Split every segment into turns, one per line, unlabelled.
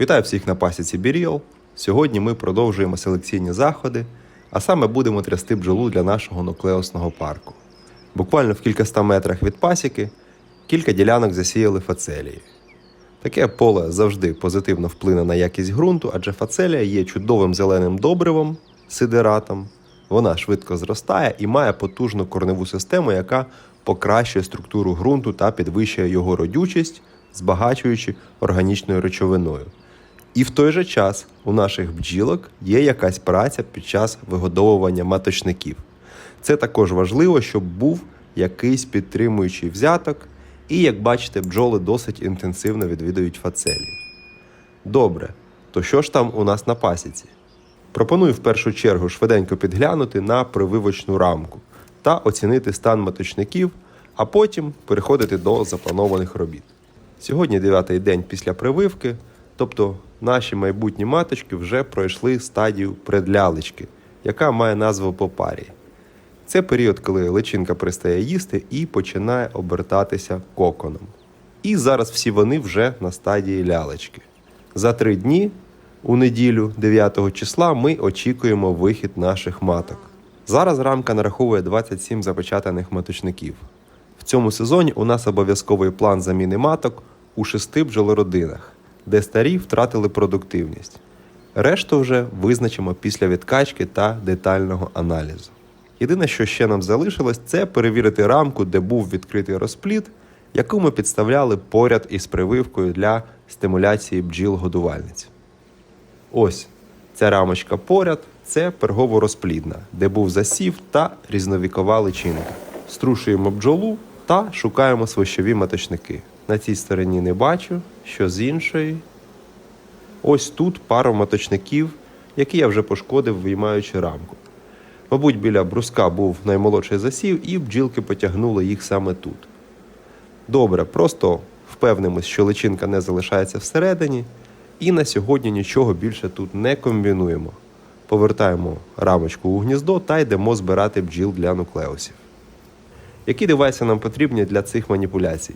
Вітаю всіх на пасіці Біріл. Сьогодні ми продовжуємо селекційні заходи, а саме будемо трясти бджолу для нашого нуклеусного парку. Буквально в кількаста метрах від пасіки кілька ділянок засіяли фацелії. Таке поле завжди позитивно вплине на якість ґрунту, адже фацелія є чудовим зеленим добривом, сидератом. Вона швидко зростає і має потужну корневу систему, яка покращує структуру ґрунту та підвищує його родючість, збагачуючи органічною речовиною. І в той же час у наших бджілок є якась праця під час вигодовування маточників. Це також важливо, щоб був якийсь підтримуючий взяток, і, як бачите, бджоли досить інтенсивно відвідують фацелі. Добре, то що ж там у нас на пасіці? Пропоную в першу чергу швиденько підглянути на прививочну рамку та оцінити стан маточників, а потім переходити до запланованих робіт. Сьогодні дев'ятий день після прививки, тобто наші майбутні маточки вже пройшли стадію предлялечки, яка має назву попарії. Це період, коли личинка перестає їсти і починає обертатися коконом. І зараз всі вони вже на стадії лялечки. За три дні, у неділю 9 числа, ми очікуємо вихід наших маток. Зараз рамка нараховує 27 запечатаних маточників. В цьому сезоні у нас обов'язковий план заміни маток у шести бджолородинах, де старі втратили продуктивність. Решту вже визначимо після відкачки та детального аналізу. Єдине, що ще нам залишилось, це перевірити рамку, де був відкритий розплід, яку ми підставляли поряд із прививкою для стимуляції бджіл-годувальниць. Ось ця рамочка поряд це пергово-розплідна, де був засів та різновікова личинка. Струшуємо бджолу та шукаємо свищові маточники. На цій стороні не бачу, що з іншої. Ось тут пара маточників, які я вже пошкодив, виймаючи рамку. Мабуть, біля бруска був наймолодший засів, і бджілки потягнули їх саме тут. Добре, просто впевнимось, що личинка не залишається всередині, і на сьогодні нічого більше тут не комбінуємо. Повертаємо рамочку у гніздо та йдемо збирати бджіл для нуклеусів. Які девайси нам потрібні для цих маніпуляцій?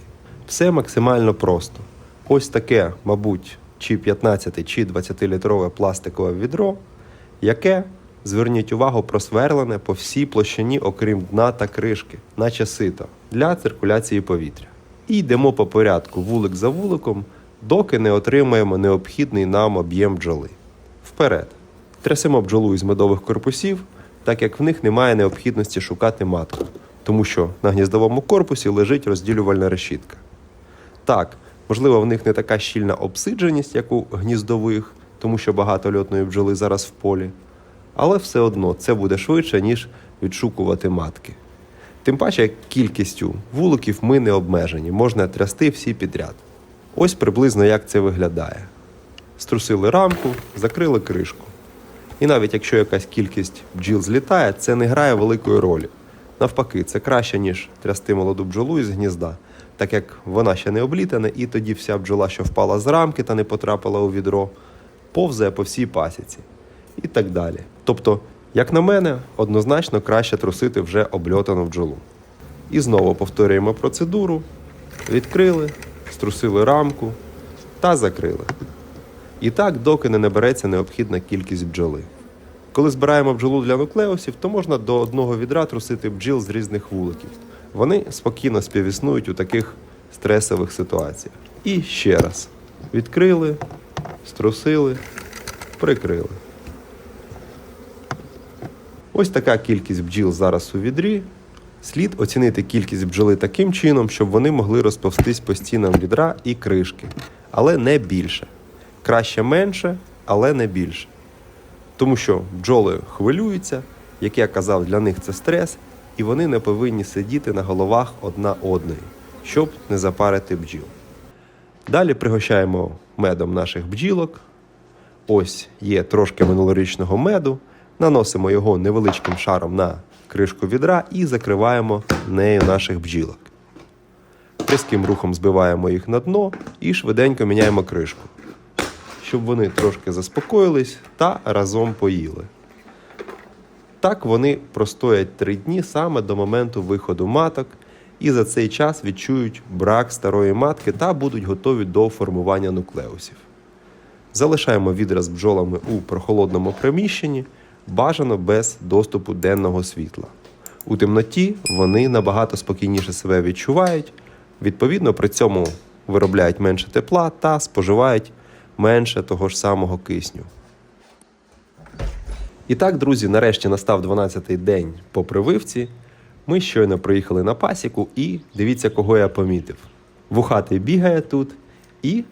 Все максимально просто. Ось таке, мабуть, чи 15 чи 20-літрове пластикове відро, яке, зверніть увагу, просверлене по всій площині, окрім дна та кришки, наче сито, для циркуляції повітря. І йдемо по порядку, вулик за вуликом, доки не отримаємо необхідний нам об'єм бджоли. Вперед. Трясемо бджолу із медових корпусів, так як в них немає необхідності шукати матку, тому що на гніздовому корпусі лежить розділювальна решітка. Так, можливо, в них не така щільна обсидженість, як у гніздових, тому що багато льотної бджоли зараз в полі. Але все одно це буде швидше, ніж відшукувати матки. Тим паче, кількістю вуликів ми не обмежені, можна трясти всі підряд. Ось приблизно як це виглядає. Струсили рамку, закрили кришку. І навіть якщо якась кількість бджіл злітає, це не грає великої ролі. Навпаки, це краще, ніж трясти молоду бджолу із гнізда, так як вона ще не облітана, і тоді вся бджола, що впала з рамки та не потрапила у відро, повзає по всій пасіці. І так далі. Тобто, як на мене, однозначно краще трусити вже обльотану бджолу. І знову повторюємо процедуру: відкрили, струсили рамку та закрили. І так, доки не набереться необхідна кількість бджоли. Коли збираємо бджолу для нуклеусів, то можна до одного відра трусити бджіл з різних вуликів. Вони спокійно співіснують у таких стресових ситуаціях. І ще раз: відкрили, струсили, прикрили. Ось така кількість бджіл зараз у відрі. Слід оцінити кількість бджоли таким чином, щоб вони могли розповстись по стінам відра і кришки, але не більше. Краще менше, але не більше. Тому що бджоли хвилюються, як я казав, для них це стрес, і вони не повинні сидіти на головах одна одної, щоб не запарити бджіл. Далі пригощаємо медом наших бджілок. Ось є трошки минулорічного меду. Наносимо його невеличким шаром на кришку відра і закриваємо нею наших бджілок. Різким рухом збиваємо їх на дно і швиденько міняємо кришку, щоб вони трошки заспокоїлись та разом поїли. Так вони простоять три дні саме до моменту виходу маток, і за цей час відчують брак старої матки та будуть готові до формування нуклеусів. Залишаємо відра з бджолами у прохолодному приміщенні, бажано без доступу денного світла. У темноті вони набагато спокійніше себе відчувають, відповідно, при цьому виробляють менше тепла та споживають менше того ж самого кисню. І так, друзі, нарешті настав 12-й день по прививці. Ми щойно приїхали на пасіку і дивіться, кого я помітив. Вухатий бігає тут, і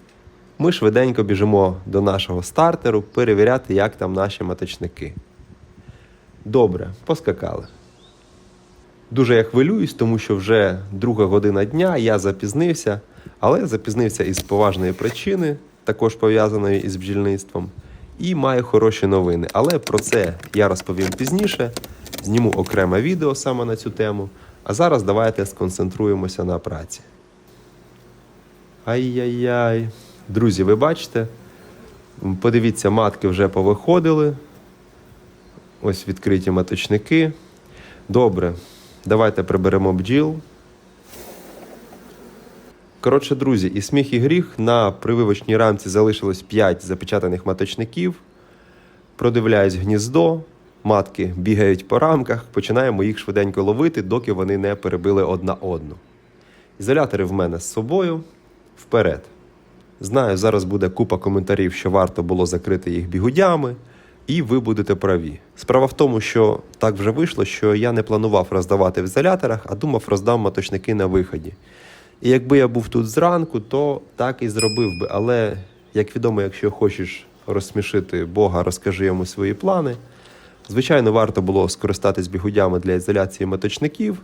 ми швиденько біжимо до нашого стартеру перевіряти, як там наші маточники. Добре, поскакали. Дуже я хвилююсь, тому що вже друга година дня, я запізнився, але запізнився із поважної причини, також пов'язаної із бджільництвом, і маю хороші новини. Але про це я розповім пізніше. Зніму окреме відео саме на цю тему. А зараз давайте сконцентруємося на праці. Ай-яй-яй. Друзі, ви бачите? Подивіться, матки вже повиходили. Ось відкриті маточники. Добре, давайте приберемо бджіл. Коротше, друзі, і сміх і гріх на прививочній рамці залишилось 5 запечатаних маточників. Продивляюсь гніздо, матки бігають по рамках, починаємо їх швиденько ловити, доки вони не перебили одна одну. Ізолятори в мене з собою. Вперед. Знаю, зараз буде купа коментарів, що варто було закрити їх бігудями, і ви будете праві. Справа в тому, що так вже вийшло, що я не планував роздавати в ізоляторах, а думав, роздам маточники на виході. І якби я був тут зранку, то так і зробив би. Але, як відомо, якщо хочеш розсмішити Бога, розкажи йому свої плани. Звичайно, варто було скористатись бігудями для ізоляції маточників,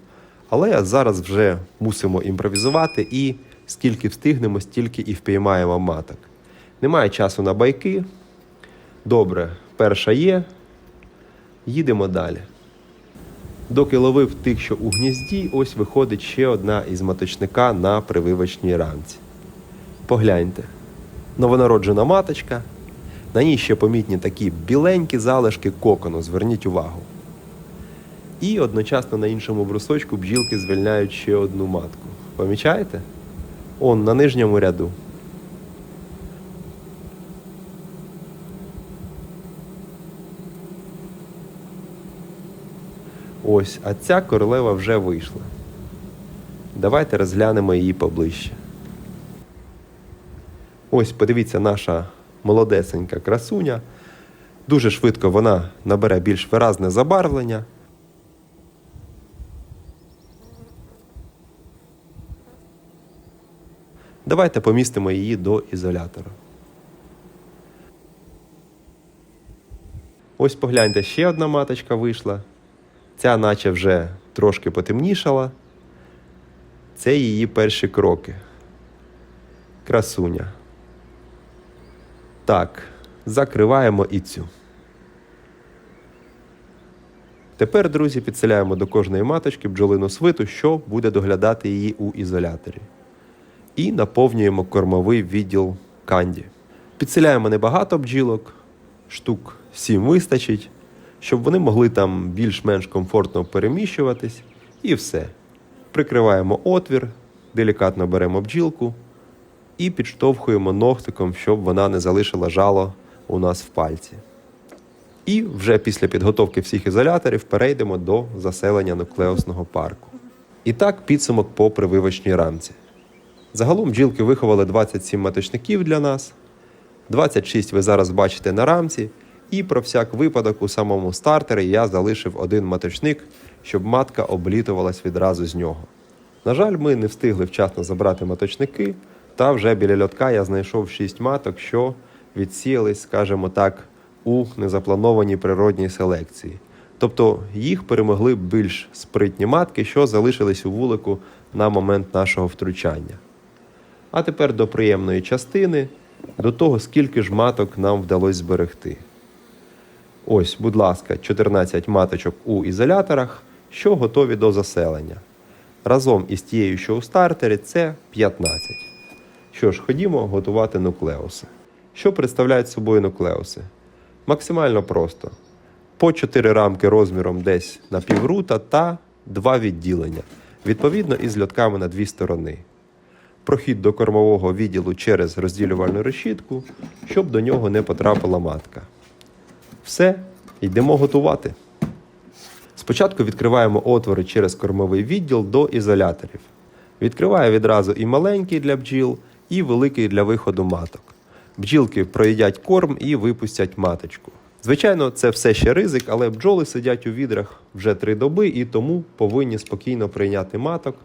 але зараз вже мусимо імпровізувати і скільки встигнемо, стільки і впіймаємо маток. Немає часу на байки. Добре, перша є. Їдемо далі. Доки ловив тих, що у гнізді, ось виходить ще одна із маточника на прививочній рамці. Погляньте. Новонароджена маточка. На ній ще помітні такі біленькі залишки кокону, зверніть увагу. І одночасно на іншому брусочку бджілки звільняють ще одну матку. Помічаєте? Он на нижньому ряду. Ось, а ця королева вже вийшла. Давайте розглянемо її поближче. Ось, подивіться, наша молодесенька красуня. Дуже швидко вона набере більш виразне забарвлення. Давайте помістимо її до ізолятора. Ось погляньте, ще одна маточка вийшла. Ця наче вже трошки потемнішала. Це її перші кроки. Красуня. Так, закриваємо і цю. Тепер, друзі, підселяємо до кожної маточки бджолину свиту, що буде доглядати її у ізоляторі. І наповнюємо кормовий відділ канді. Підселяємо небагато бджілок, штук 7 вистачить, щоб вони могли там більш-менш комфортно переміщуватись, і все. Прикриваємо отвір, делікатно беремо бджілку і підштовхуємо ногтиком, щоб вона не залишила жало у нас в пальці. І вже після підготовки всіх ізоляторів перейдемо до заселення нуклеусного парку. І так, підсумок по прививочній рамці. Загалом бджілки виховали 27 маточників для нас, 26 ви зараз бачите на рамці, і про всяк випадок у самому стартері я залишив один маточник, щоб матка облітувалась відразу з нього. На жаль, ми не встигли вчасно забрати маточники, та вже біля льотка я знайшов 6 маток, що відсіялись, скажімо так, у незапланованій природній селекції. Тобто їх перемогли більш спритні матки, що залишились у вулику на момент нашого втручання. А тепер до приємної частини, до того, скільки ж маток нам вдалося зберегти. Ось, будь ласка, 14 маточок у ізоляторах, що готові до заселення. Разом із тією, що у стартері, це 15. Що ж, ходімо готувати нуклеуси. Що представляють собою нуклеуси? Максимально просто. По 4 рамки розміром десь на піврута та 2 відділення, відповідно із льотками на дві сторони. прохід до кормового відділу через розділювальну решітку, щоб до нього не потрапила матка. Все, йдемо готувати. Спочатку відкриваємо отвори через кормовий відділ до ізоляторів. Відкриваю відразу і маленький для бджіл, і великий для виходу маток. Бджілки проїдять корм і випустять маточку. Звичайно, це все ще ризик, але бджоли сидять у відрах вже три доби і тому повинні спокійно прийняти маток.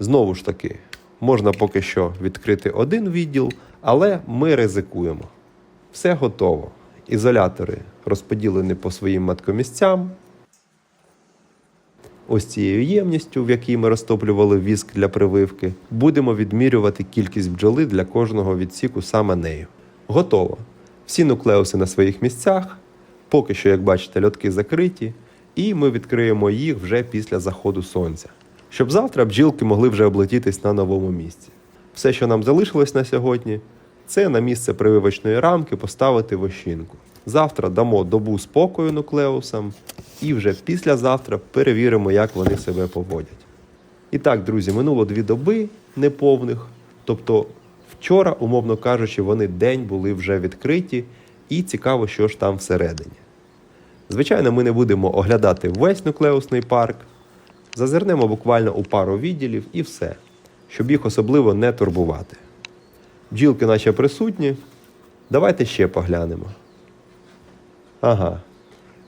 Знову ж таки, можна поки що відкрити один відділ, але ми ризикуємо. Все готово. Ізолятори розподілені по своїм маткомісцям. Ось цією ємністю, в якій ми розтоплювали віск для прививки, будемо відмірювати кількість бджоли для кожного відсіку саме нею. Готово. Всі нуклеуси на своїх місцях. Поки що, як бачите, льотки закриті, і ми відкриємо їх вже після заходу сонця, щоб завтра бджілки могли вже облетітись на новому місці. Все, що нам залишилось на сьогодні, це на місце прививочної рамки поставити вощинку. Завтра дамо добу спокою нуклеусам, і вже післязавтра перевіримо, як вони себе поводять. І так, друзі, минуло дві доби неповних. Тобто, вчора, умовно кажучи, вони день були вже відкриті, і цікаво, що ж там всередині. Звичайно, ми не будемо оглядати весь нуклеусний парк, зазирнемо буквально у пару відділів і все, щоб їх особливо не турбувати. Бджілки наче присутні. Давайте ще поглянемо. Ага.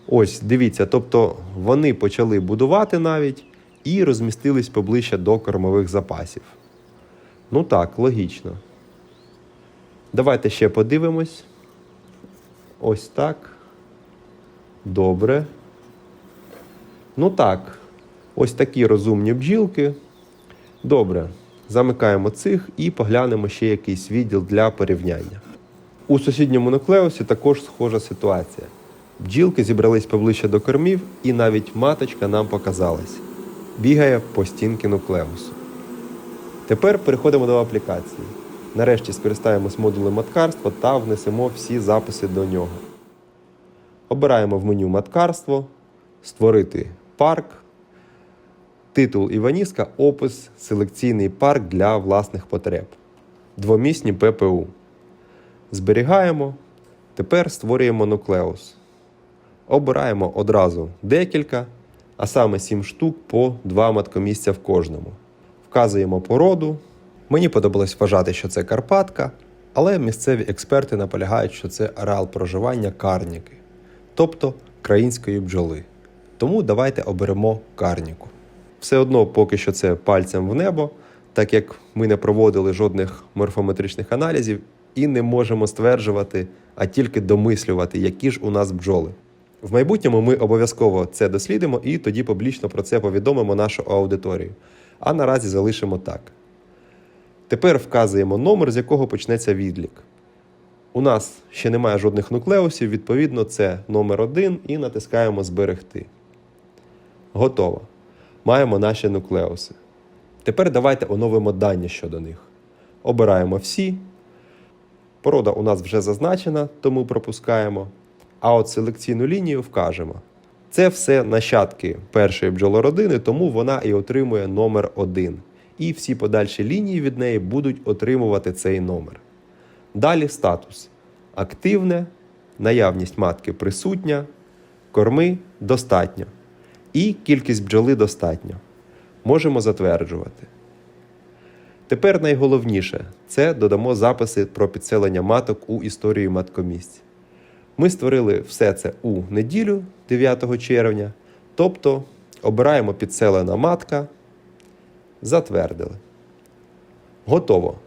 Ось, дивіться, тобто вони почали будувати навіть і розмістились поближче до кормових запасів. Ну так, логічно. Давайте ще подивимось. Ось так. Добре. Ну так. Ось такі розумні бджілки. Добре. Замикаємо цих і поглянемо ще якийсь відділ для порівняння. У сусідньому нуклеусі також схожа ситуація. Бджілки зібрались поближче до кормів, і навіть маточка нам показалась. Бігає по стінки нуклеусу. Тепер переходимо до аплікації. Нарешті скористаємось модулем маткарства та внесемо всі записи до нього. Обираємо в меню маткарство, створити парк, титул Іваніска, опис, селекційний парк для власних потреб. Двомісні ППУ. Зберігаємо. Тепер створюємо нуклеус. Обираємо одразу декілька, а саме 7 штук по 2 маткомісця в кожному. Вказуємо породу. Мені подобалось вважати, що це Карпатка, але місцеві експерти наполягають, що це ареал проживання карніки, тобто країнської бджоли. Тому давайте оберемо карніку. Все одно, поки що це пальцем в небо, так як ми не проводили жодних морфометричних аналізів і не можемо стверджувати, а тільки домислювати, які ж у нас бджоли. В майбутньому ми обов'язково це дослідимо і тоді публічно про це повідомимо нашу аудиторію. А наразі залишимо так. Тепер вказуємо номер, з якого почнеться відлік. У нас ще немає жодних нуклеусів, відповідно, це номер 1 і натискаємо Зберегти. Готово. Маємо наші нуклеуси. Тепер давайте оновимо дані щодо них. Обираємо всі. Порода у нас вже зазначена, тому пропускаємо. А от селекційну лінію вкажемо. Це все нащадки першої бджолородини, тому вона і отримує номер 1. І всі подальші лінії від неї будуть отримувати цей номер. Далі статус: активне, наявність матки присутня, корми достатньо. І кількість бджоли достатньо. Можемо затверджувати. Тепер найголовніше це додамо записи про підселення маток у історію маткомісць. Ми створили все це у неділю 9 червня, тобто обираємо підселена матка, затвердили. Готово.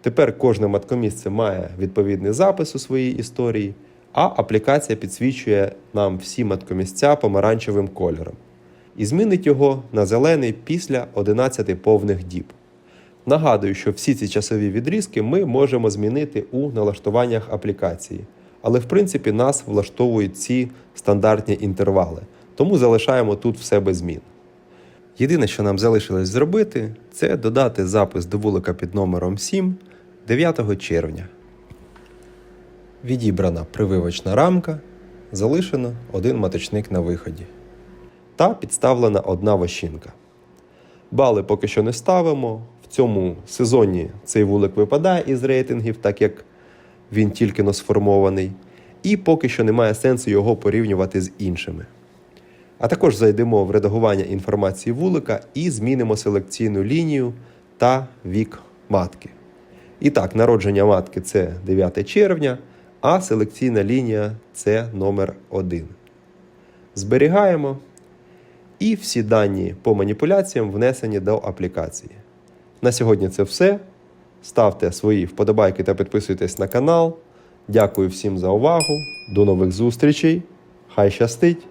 Тепер кожне маткомісце має відповідний запис у своїй історії, а аплікація підсвічує нам всі маткомісця помаранчевим кольором і змінить його на зелений після 11 повних діб. Нагадую, що всі ці часові відрізки ми можемо змінити у налаштуваннях аплікації, але в принципі нас влаштовують ці стандартні інтервали, тому залишаємо тут все без змін. Єдине, що нам залишилось зробити, це додати запис до вулика під номером 7 9 червня. Відібрана прививочна рамка, залишено один маточник на виході та підставлена одна вощинка. Бали поки що не ставимо, в цьому сезоні цей вулик випадає із рейтингів, так як він тільки но сформований, і поки що немає сенсу його порівнювати з іншими. А також зайдемо в редагування інформації вулика і змінимо селекційну лінію та вік матки. І так, народження матки це 9 червня, а селекційна лінія це номер 1. Зберігаємо. І всі дані по маніпуляціям внесені до аплікації. На сьогодні це все. Ставте свої вподобайки та підписуйтесь на канал. Дякую всім за увагу. До нових зустрічей. Хай щастить!